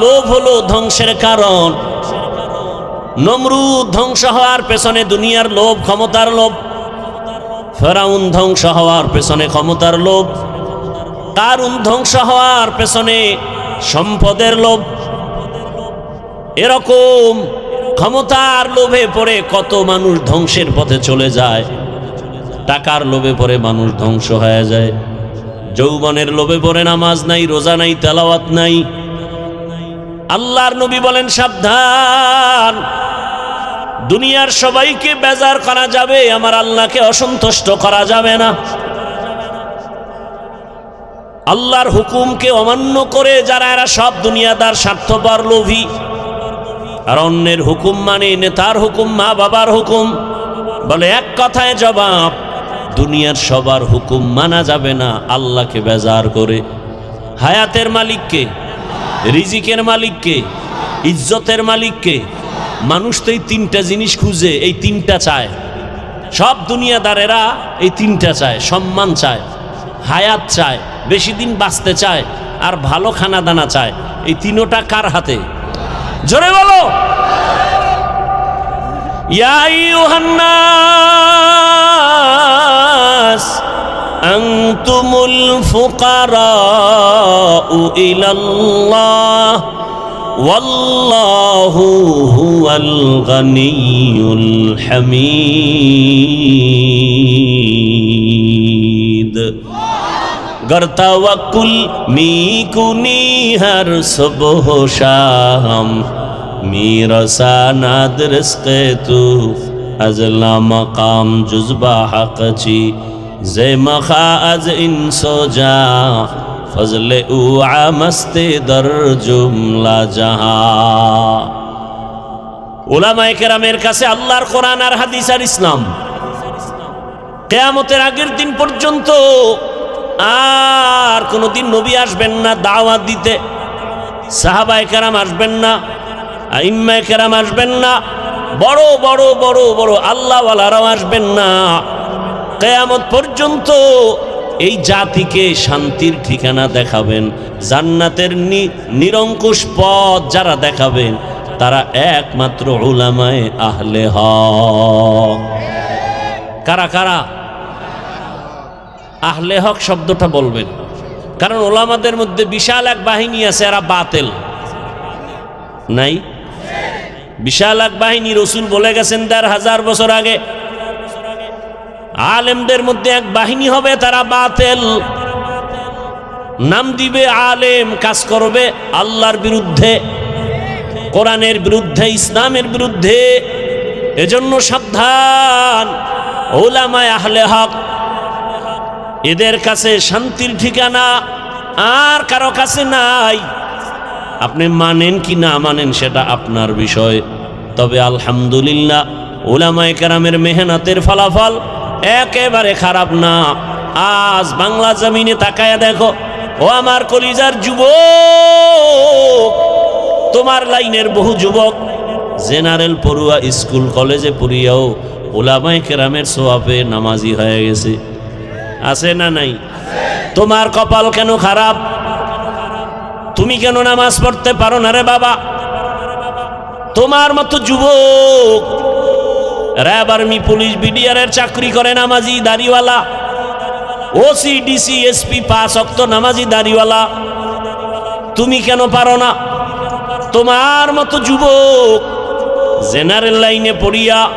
লোভ হলো ধ্বংসের কারণ। নমরুদ ধ্বংস হওয়ার পেছনে দুনিয়ার লোভ, ক্ষমতার লোভ। ফেরাউন ধ্বংস হওয়ার পেছনে ক্ষমতার লোভ। কারুন ধ্বংস হওয়ার পেছনে সম্পদের লোভ। এরকম ক্ষমতার লোভে পড়ে কত মানুষ ধ্বংসের পথে চলে যায়। টাকার লোভে পড়ে মানুষ ধ্বংস হয়ে যায়। যৌবনের লোভে পড়ে নামাজ নাই, রোজা নাই, তেলাওয়াত নাই। আল্লাহর নবী বলেন, সাবধান। দুনিয়ার সবাইকে বেজার করা যাবে, আমার আল্লাহকে অসন্তুষ্ট করা যাবে না। আল্লাহর হুকুমকে অমান্য করে যারা, এরা সব দুনিয়াদার স্বার্থপর লোভী। আর অন্যের হুকুম মানে নেতার হুকুম, মা বাবার হুকুম। বলে, এক কথায় জবাব, দুনিয়ার সবার হুকুম মানা যাবে না আল্লাহকে বেজার করে। হায়াতের মালিককে রিজিকের মালিককে, ইজ্জতের মালিককে। মানুষ তো এই তিনটা জিনিস খুঁজে, এই তিনটা চায়। সব দুনিয়াদারেরা এই তিনটা চায়, সম্মান চায়, হায়াত চায়, বেশি দিন বাঁচতে চায়, আর ভালো খানা দানা চায়। এই তিনোটা কার হাতে? জোরে বলো! ইয়া أنتم الفقراء إلى الله والله هو الغني الحميد گر توکل میکنی هر صبح و شام میرساند رزق تو از لا مقام جزبا حق چی যে মাখাজ از این سوجا فضل او দর জুমলা জাহা। جہا ওলামায় কেরামের কাছে আল্লাহর কোরআন আর হাদিস আর ইসলাম। কেয়ামতের আগের দিন পর্যন্ত আর কোনোদিন নবী আসবেন না, দাওয়াত দিতে। সাহাবায়ে কেরাম আসবেন না, আইম্মায়ে কেরাম আসবেন না, বড় বড় বড় বড় আল্লাহওয়ালারাও আসবেন না। কেয়ামত পর্যন্ত এই জাতিকে শান্তির ঠিকানা দেখাবেন, জান্নাতের নিরঙ্কুশ পথ যারা দেখাবেন, তারা একমাত্র উলামায়ে আহলে হক। কারা কারা? আহলে হক শব্দটা বলবেন। কারণ ওলামাদের মধ্যে বিশাল এক বাহিনী আছে, এরা বাতেল। নাই? বিশাল এক বাহিনী, রসুল বলে গেছেন দেড় হাজার বছর আগে আলেমদের মধ্যে এক বাহিনী হবে, তারা বাতেল। নাম দিবে আলেম, কাজ করবে আল্লাহর বিরুদ্ধে, কোরআনের বিরুদ্ধে, ইসলামের বিরুদ্ধে। এজন্য সাবধান, ওলামায় আহলে হক। এদের কাছে শান্তির ঠিকানা আর কারও কাছে নাই। আপনি মানেন কি না মানেন সেটা আপনার বিষয়। তবে আলহামদুলিল্লাহ, ওলামায় কেরামের মেহনতের ফলাফল একেবারে খারাপ না। আজ বাংলা জমিনে তাকায়া দেখো, ও আমার কলিজার যুবক, তোমার লাইনের বহু যুবক, জেনারেল পড়ুয়া স্কুল কলেজে পড়িয়াও ওলামায় কেরামের সোয়াবে নামাজি হয়ে গেছে। আছে না নাই? তোমার কপাল কেন খারাপ? তুমি কেন নামাজ পড়তে পারো না রে বাবা? তোমার মতো যুবক র্যাব আর্মি পুলিশ বিডিআরের চাকরি করে নামাজি দাড়িওয়ালা। ওসি ডিসি এসপি পাঁচ অক্ত নামাজি দাড়িওয়ালা। তুমি কেন পারো না? তোমার মতো যুবক জেনারেল লাইনে পড়িয়া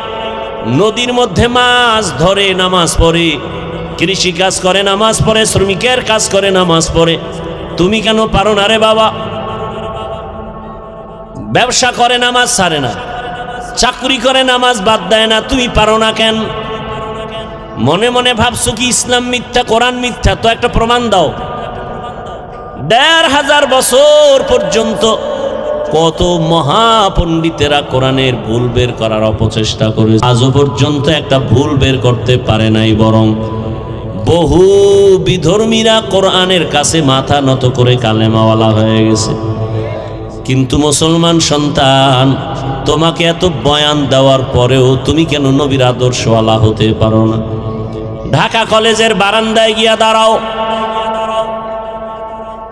নদীর মধ্যে মাছ ধরে নামাজ পড়ে, কৃষি কাজ করে নামাজ পড়ে, শ্রমিকের কাজ করে নামাজ পড়ে। তুমি কেন পারো না রে বাবা? ব্যবসা করে নামাজ সারে না। চাকরি করে, নামাজ বাদ দেয় না, তুমি পারো না কেন? মনে মনে ভাবছ কি, ইসলাম মিথ্যা, কোরআন মিথ্যা? তো একটা প্রমাণ দাও। দেড় হাজার বছর পর্যন্ত কত মহাপণ্ডিতেরা কোরআনের ভুল বের করার অপচেষ্টা করে আজও পর্যন্ত একটা ভুল বের করতে পারে নাই, বরং বহু বিধর্মীরা কোরআনের কাছে মাথা নত করে কালেমাওয়ালা হয়ে গেছে। কিন্তু মুসলমান সন্তান, তোমাকে এত বয়ান দেওয়ার পরেও তুমি কেন নবীর আদর্শওয়ালা হতে পারো না? ঢাকা কলেজের বারান্দায় গিয়া দাঁড়াও।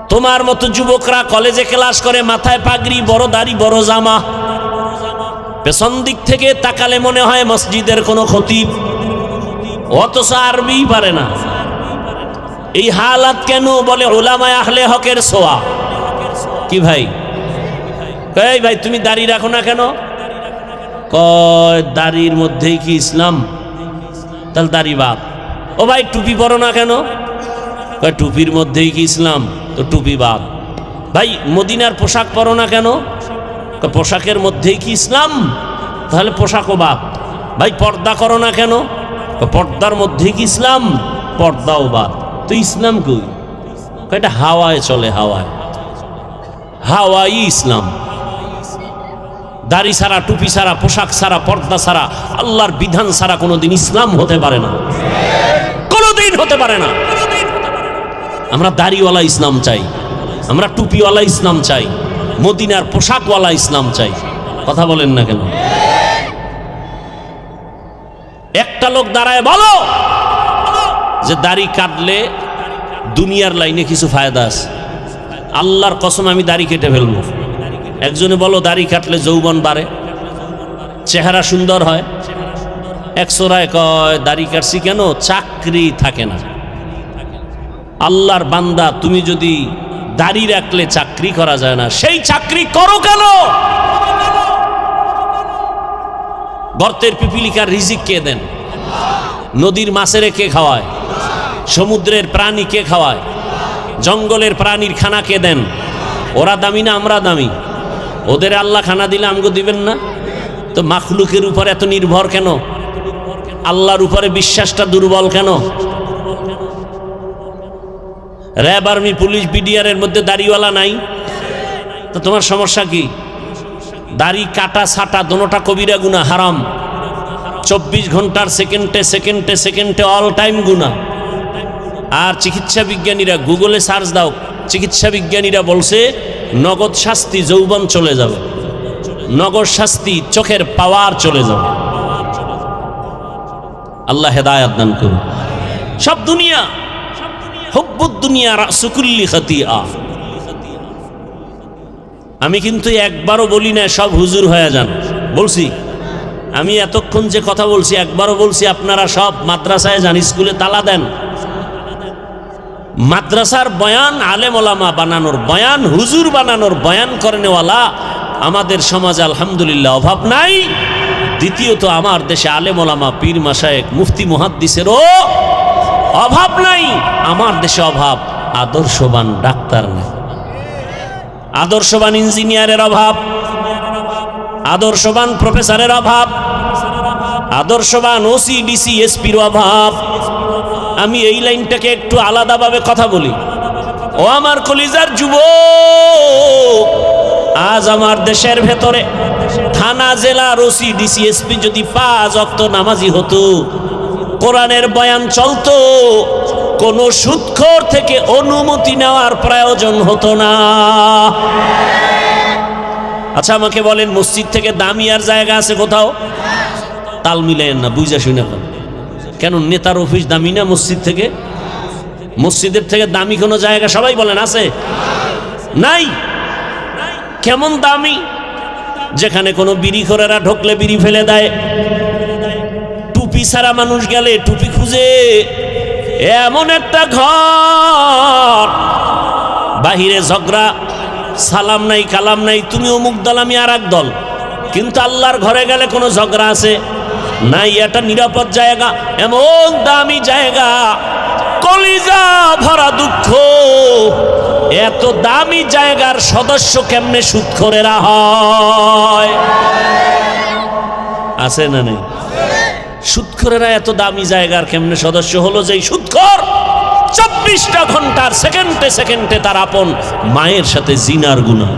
তোমার মতো যুবকরা কলেজে ক্লাস করে, মাথায় পাগড়ি, বড় দাড়ি, বড় জামা। পেছন দিক থেকে তাকালে মনে হয় মসজিদের কোনো খতিব। অথচ আরবি পারে না। এই হালাত কেন বলে ওলামায় আহলে হকের সোয়া? কি ভাই? এই ভাই, তুমি দাড়ি রাখো না কেন? কয়, দাড়ির মধ্যেই কি ইসলাম? তাহলে দাড়ি বাপ ও ভাই, টুপি পরো না কেন? কয়, টুপির মধ্যেই কি ইসলাম? তো টুপি বাপ ভাই, মদিনার পোশাক পরো না কেন? পোশাকের মধ্যেই কি ইসলাম? তাহলে পোশাকও বাপ ভাই, পর্দা করো না কেন? পর্দার মধ্যেই কি ইসলাম? পর্দাও বাপ তো ইসলাম কই? এটা হাওয়ায় চলে, হাওয়ায়। হাওয়াই ইসলাম। দাড়ি ছাড়া টুপি ছাড়া পোশাক ছাড়া পর্দা ছাড়া আল্লাহর বিধান ছাড়া কোনোদিন ইসলাম হতে পারে না। কোনোদিন হতে পারে না। আমরা দাড়িওয়ালা ইসলাম চাই, আমরা টুপিওয়ালা ইসলাম চাই, মদিনার পোশাকওয়ালা ইসলাম চাই। কথা বলেন না কেন? একটা লোক দাঁড়ায়, বলো! যে দাড়ি কাটলে দুনিয়ার লাইনে কিছু ফায়দা আছে। আল্লাহর কসম আমি দাড়ি কেটে ফেলব। একজনে বলো, দাড়ি কাটলে যৌবন বাড়ে, চেহারা সুন্দর হয়। একশোরায় কয়, দাড়ি কাটছি কেন? চাকরি থাকে না। আল্লাহর বান্দা, তুমি যদি দাড়ি রাখলে চাকরি করা যায় না, সেই চাকরি করো কেন? গর্তের পিপিলিকার রিজিক কে দেন? নদীর মাছেরে কে খাওয়ায়? সমুদ্রের প্রাণী কে খাওয়ায়? জঙ্গলের প্রাণীর খানা কে দেন? ওরা দামি না আমরা দামি? ওদের আল্লাহ খানা দিলে আমগো দিবেন না? তো মাখলুকের উপর এত নির্ভর কেন? আল্লাহর উপরে বিশ্বাসটা দুর্বল কেন? র্যাব আর্মি, পুলিশ বিডিআরের মধ্যে দাড়িওয়ালা নাই? তো তোমার সমস্যা কি? দাড়ি, কাটা, ছাটা দোনোটা কবিরা গুণা হারাম। চব্বিশ ঘণ্টার সেকেন্ডে সেকেন্ডে সেকেন্ডে অল টাইম গুণা আর চিকিৎসা বিজ্ঞানীরা, গুগলে সার্চ দাও, চিকিৎসা বিজ্ঞানীরা বলছে নগদ শাস্তি যৌবন চলে যাবে। নগদ শাস্তি চোখের পাওয়ার চলে যাবে। আল্লাহ হেদায়াত দান করুন। সব দুনিয়া, হব্বুদ দুনিয়া সুকুল্লি খাতিয়া। আমি কিন্তু একবারও বলি না, সব হুজুর হয়ে যান। বলছি, আমি এতক্ষণ যে কথা বলছি, একবারও বলছি, আপনারা সব মাদ্রাসায় যান, স্কুলে তালা দেন। মাদ্রাসার বয়ান, আলেম ওলামা বানানোর বয়ান, হুজুর বানানোর বয়ান করেনেওয়ালা আমাদের সমাজে আলহামদুলিল্লাহ অভাব নাই। দ্বিতীয়ত আমার দেশে আলেম ওলামা পীর মাসায়েক মুফতি মুহাদ্দিসেরও অভাব নাই, আমার দেশে অভাব আদর্শবান ডাক্তার নেই। আদর্শবান ইঞ্জিনিয়ারের অভাব, আদর্শবান প্রফেসরের অভাব, আদর্শবান ওসি, ডিসি এসপির অভাব। আমি এই লাইনটাকে একটু আলাদাভাবে কথা বলি। ও আমার কলিজার যুব আজ আমার দেশের ভেতরে থানা, জেলা, ওসি ডিসিএসপি যদি পাঁচ অক্ত নামাজি হতো, কোরআনের বয়ান চলতো, কোন সুৎখর থেকে অনুমতি নেওয়ার প্রয়োজন হতো না। আচ্ছা আমাকে বলেন, মসজিদ থেকে দামি আর জায়গা আছে কোথাও? তাল মিলেন না, বুঝা শুনে কোন নেতার অফিস দামি না মসজিদ থেকে? মসজিদের থেকে দামি কোনো জায়গা সবাই বলেন, আছে? নাই। কেমন দামি? যেখানে কোনো বিড়ি করেরা ঢোকলে বিড়ি ফেলে দেয়। টুপি ছাড়া মানুষ গেলে টুপি খুঁজে। এমন একটা ঘর। বাহিরে ঝগড়া, সালাম নাই, কালাম নাই তুমি অমুক দল, আমি আর দল। কিন্তু আল্লাহর ঘরে গেলে কোনো ঝগড়া আছে? নাই এটা নিরাপদ জায়গা, এমন দামি জায়গা, কলিজা ভরা দুঃখ। এত দামি জায়গার সদস্য কেমনে সুৎখরেরা হয়? আছে না নেই? সুৎখরেরা এত দামি জায়গার কেমনে সদস্য হলো যে সুৎখর চব্বিশটা ঘণ্টার সেকেন্ডে সেকেন্ডে তার আপন মায়ের সাথে জিনার গুণা